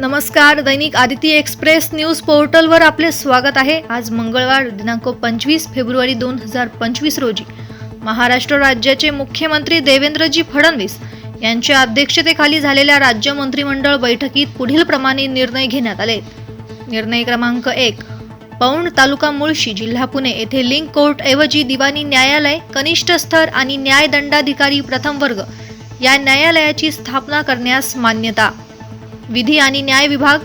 नमस्कार दैनिक Aditi express news पोर्टलवर आपले स्वागत आहे. आज मंगळवार दिनांक पंचवीस फेब्रुवारी दोन हजार पंचवीस रोजी. महाराष्ट्र राज्याचे मुख्यमंत्री देवेंद्रजी फडणवीस यांच्या अध्यक्षतेखाली झालेल्या राज्य मंत्रिमंडळ बैठकीत पुढील प्रमाणे निर्णय घेण्यात आले. निर्णय क्रमांक एक पौंड तालुका मुळशी जिल्हा पुणे येथे लिंक कोर्ट ऐवजी दिवाणी न्यायालय कनिष्ठ स्तर आणि न्यायदंडाधिकारी प्रथम वर्ग या न्यायालयाची स्थापना करण्यास मान्यता विधी आणि न्याय विभाग.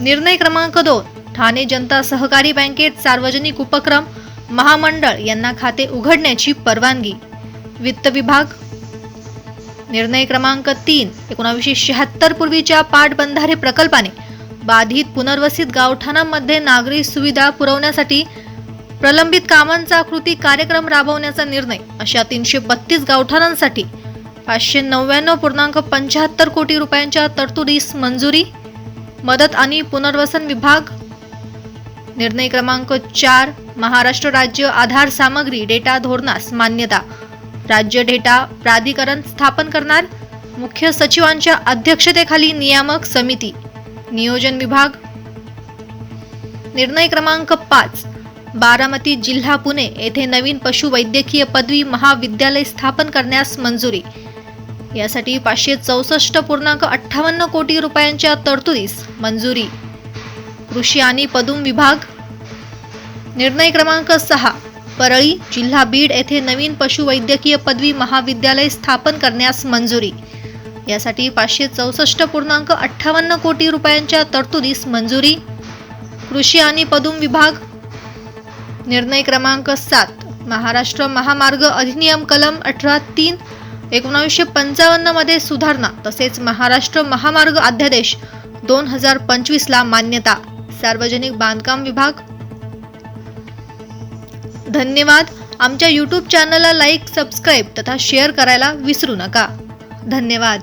निर्णय क्रमांक दोन ठाणे जनता सहकारी बँकेत सार्वजनिक उपक्रम महामंडळ यांना खाते उघडण्याची परवानगी. वित्त विभाग. निर्णय क्रमांक तीन एकोणावीसशे शहात्तर पूर्वीच्या पाटबंधारे प्रकल्पाने बाधित पुनर्वसित गावठाणांमध्ये नागरी सुविधा पुरवण्यासाठी प्रलंबित कामांचा कृती कार्यक्रम राबवण्याचा निर्णय अशा तीनशे बत्तीस गावठाणांसाठी पाचशे नव्याण्णव पूर्णांक पंच्याहत्तर कोटी रुपयांच्या तरतुदीस मंजुरी मदत आणि पुनर्वसन विभाग निर्णय क्रमांक चार महाराष्ट्र राज्य आधार सामग्री डेटा धोरणास मान्यता राज्य डेटा प्राधिकरण स्थापन करणार मुख्य सचिवांच्या अध्यक्षतेखाली नियामक समिती नियोजन विभाग. निर्णय क्रमांक पाच बारामती जिल्हा पुणे येथे नवीन पशुवैद्यकीय पदवी महाविद्यालय स्थापन करण्यास मंजुरी यासाठी पाचशे चौसष्ट पूर्णांक अठ्ठावन्न कोटी रुपयांच्या तरतुदीस मंजुरी. कृषी आणि पदुम विभाग. निर्णय क्रमांक सहा परळी जिल्हा बीड येथे नवीन पशुवैद्यकीय पदवी महाविद्यालय स्थापन करण्यास मंजुरी. यासाठी पाचशे चौसष्ट पूर्णांक अठ्ठावन्न कोटी रुपयांच्या तरतुदीस मंजुरी. कृषी आणि पदुम विभाग. निर्णय क्रमांक सात महाराष्ट्र महामार्ग अधिनियम कलम अठरा तीन एकोणावीसशे पंचावन्नमध्ये सुधारणा तसेच महाराष्ट्र महामार्ग अध्यादेश दोन हजार पंचवीसला मान्यता. सार्वजनिक बांधकाम विभाग. धन्यवाद. आमच्या यूट्यूब चॅनलला लाईक सबस्क्राईब तथा शेअर करायला विसरू नका. धन्यवाद.